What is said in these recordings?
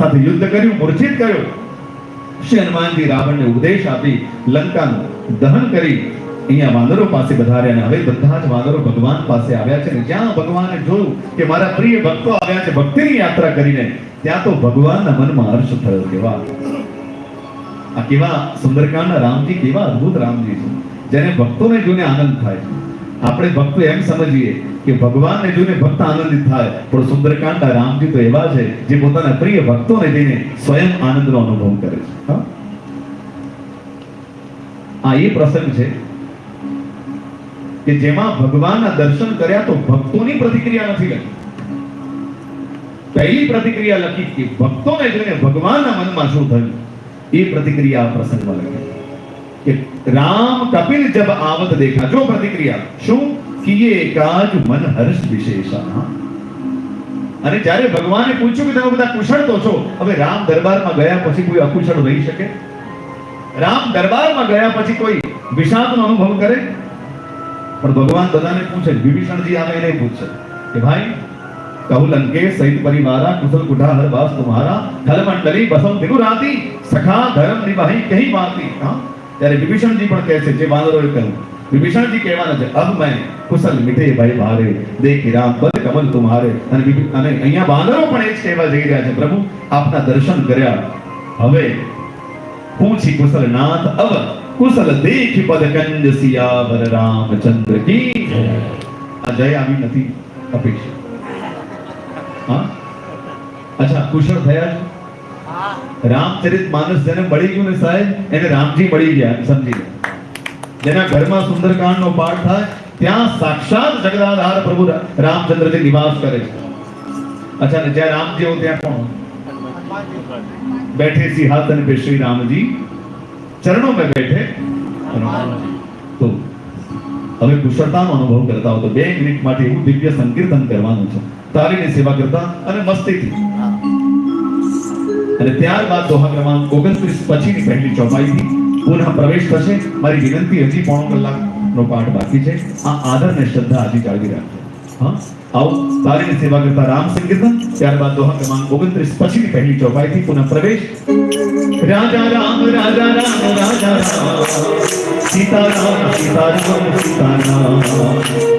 સાથે યુદ્ધ કર્યું, મૂર્છિત કર્યો. શ્રી હનુમાનજી રાવણને ઉપદેશ આપી લંકાનું દહન કરી અહીંયા વાનરો પાસે વધાર્યા અને હવે બધા જ વાનરો ભગવાન પાસે આવ્યા છે. અને જ્યાં ભગવાને જોયું કે મારા પ્રિય ભક્તો આવ્યા છે, ભક્તિની યાત્રા કરીને, ત્યાં તો ભગવાનના મનમાં હર્ષ થયો કેવા આ કેવા સુંદરકાંડના રામજી, કેવા અદ્ભુત રામજી છે. જેને ભક્તોને જોઈને આનંદ થાય છે. આપણે ભક્તો એમ સમજીએ કે ભગવાનને જોઈને ભક્ત આનંદિત થાય પણ સુંદરકાંડના રામજી તો એવા છે જે પોતાના પ્રિય ભક્તોને જોઈને સ્વયં આનંદનો અનુભવ કરે છે હા? આ એ પ્રસંગ છે કે જેમાં ભગવાનના દર્શન કર્યા તો ભક્તોની પ્રતિક્રિયા નથી લખી પહેલી પ્રતિક્રિયા લખી કે ભક્તોને જોઈને ભગવાનના મનમાં શું થયું એ પ્રતિક્રિયા આ પ્રસંગમાં લખી કે રામ કપિલ જબ આવત દેખા જો પ્રતિક્રિયા શું મન હર્ષ વિશેષા અને જ્યારે ભગવાને પૂછ્યું કે તમે બધા કુશળ તો છો? હવે રામ દરબારમાં ગયા પછી કોઈ અકુશળ રહી શકે? રામ દરબારમાં ગયા પછી કોઈ વિષાદનો અનુભવ કરે? પણ ભગવાન બધાને પૂછે, વિભીષણજી આવે એને પૂછે કે ભાઈ કહુ લંકે સહિત પરિવારા કુશલ કુઢા હર વાસ તુમારા ખલ મંડળી બસમ દિગુ સખા ધર્મ નિભાઈ કહી વાતી. હા? ત્યારે વિભીષણજી પણ કહે છે, જે વાનરોએ કહ્યું વિભીષણજી કહેવાના છે અબ મેં કુશલ મિટે ભાઈ ભારે દેખ રામ પદ કમલ તુમારે અને અને અહીંયા વાનરો પણ એ જ કહેવા જઈ રહ્યા છે પ્રભુ આપના દર્શન કર્યા. હવે પૂછી કુશલ નાથ અવ કુશલ દેખ પદ કંજ સિયાવર રામચંદ્ર કી આ જય આવી નથી અપેક્ષા. હા? અચ્છા કુશળ થયા છો? રામચરિત માનસ જેને મળી ગયું ને સાહેબ એને રામજી મળી ગયા સમજી લો. જેના ઘરમાં સુંદરકાંડનો પાઠ થાય ત્યાં સાક્ષાત જગદાધાર પ્રભુ રામચંદ્રજી નિવાસ કરે છે. અચ્છા ને જ્યાં રામજી હોય ત્યાં કોણ? બેઠે સિંહાસન પે શ્રી રામજી. ચરણો મેં બેઠે. તો હવે કુશળતાનો અનુભવ કરતા હોય તો બે મિનિટ માટે એવું દિવ્ય સંકીર્તન કરવાનું છે. તારીની સેવા કરતા અને મસ્તીથી. અને ત્યારબાદ દોહા ક્રમાંક ઓગણત્રીસ પછીની પહેલી ચોપાઈથી પુનઃ પ્રવેશ થશે મારી વિનંતી હજી પોણો કલાકનો પાઠ બાકી છે આ આદર ને શ્રદ્ધા હજી જાળવી રાખજો હા આવો તારીની સેવા કરતા રામ સંકીર્તન ત્યારબાદ દોહા ક્રમાંક ઓગણત્રીસ પછીની પહેલી ચોપાઈથી પુનઃ પ્રવેશ રાજા રામ રાજા રામ રાજા રામ સીતા રામ સીતા રામ સીતા રામ રાજા રામ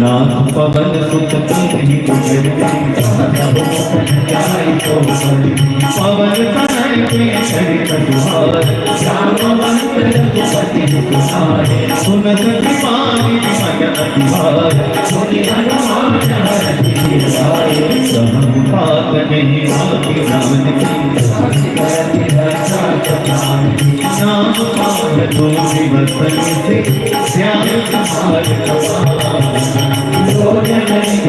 ना पवन सुत कहीं पवन कनई के शरीर दुहार श्याम मंत्र पति दुहार सुनत कृपानी मगन दुहार सुनि हनुमान संपात नहीं आगे राम की नाम पावन तुम विमल श्याम कुमार कमाल